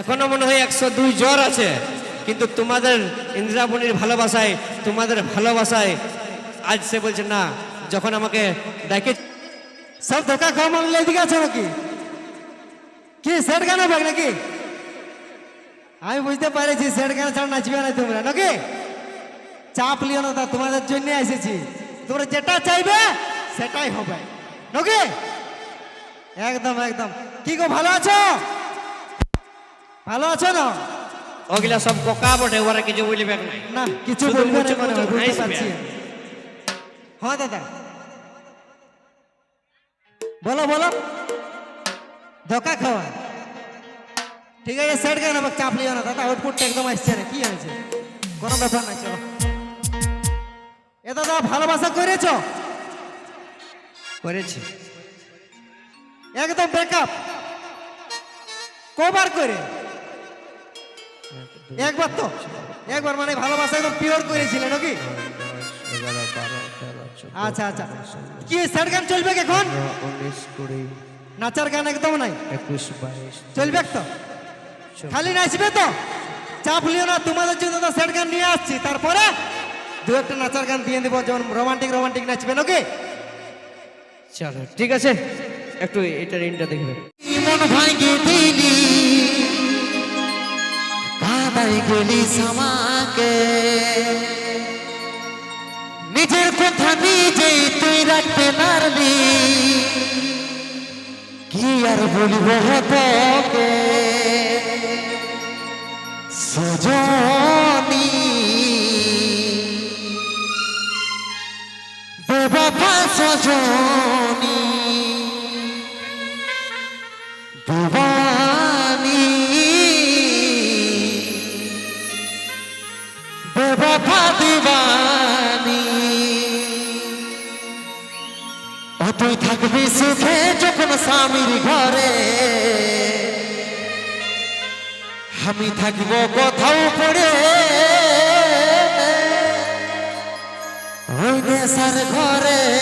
এখনও মনে হয় একশো দুই জ্বর আছে, কিন্তু তোমাদের ইন্দ্রাবণীর ভালোবাসায়, তোমাদের ভালোবাসায় আজ সে বলছে, না, যখন আমাকে ডাকে সব ধোকা খাওয়া মানলে এদিকে আছে নাকি? কি সেট গান হবে নাকি? আমি বুঝতে পারেছি সেট গান ছাড়া নাচবে না তোমরা, নাকি? চাপ লিও না তা, তোমাদের জন্য এসেছি। তোমরা যেটা চাইবে, সেটাই হবে, নাকি? একদম একদম। কি গো, ভালো আছো? ভালো আছো না? ওগুলা সব কোকা বটে ওরা কিছু বলবে না কিছু বলবে না বুঝতে পারছি হ্যাঁ দাদা। বলো বলো। ধোকা খাওয়া। ঠিক আছে সেট কেন চাপ লিও না। দাদা আউটপুটটা একদম আসছে না কি হয়েছে? কোনো ব্যাপার নাই চলো। এ দাদা ভালোবাসা করেছ? করেছি। একদম ব্রেকআপ কবার করে? একবার তো একবার মানে ভালোবাসা একদম পিওর করেছিলে নাকি? আচ্ছা আচ্ছা। কি স্যার গান চলবে এখন? উনিশ কুড়ি নাচার গান একদম নাই। একুশ বাইশ চলবে তো? খালি নাচবে তো? চাপ লিও না তোমাদের জন্য তো স্যার গান নিয়ে আসছি। তারপরে দু একটা নাচার গান দিয়ে দেবো যেমন রোমান্টিক রোমান্টিক নাচবে নাকি? চলো ঠিক আছে। একটু এটার ইনটা দেখবে। মন ভাঙে দিলি? গেলি সামাকে নিজের কথা নিজেই তুই রাখতে পারলি কি আর বলব তোকে? সজনি। বেবাবা সজনী। তুই থাকবি সুখে যখন স্বামীর ঘরে? আমি থাকব কোথাও পড়ে? ওই নেশার ঘরে।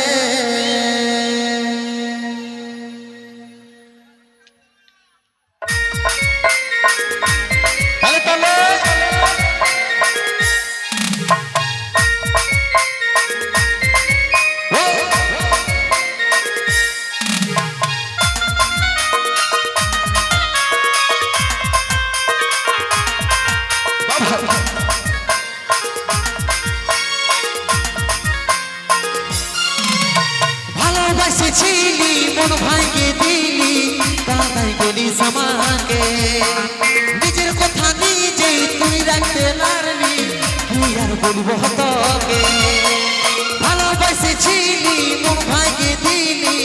ভালোবাসেছিলি, মন ভাঙিয়ে দিলি কাদাই বলিস আমাকে নিজের কথা নিজেই তুই রাখতে পারলি, তুই আর বলব তোকে ভালোবাসেছিলি দিলি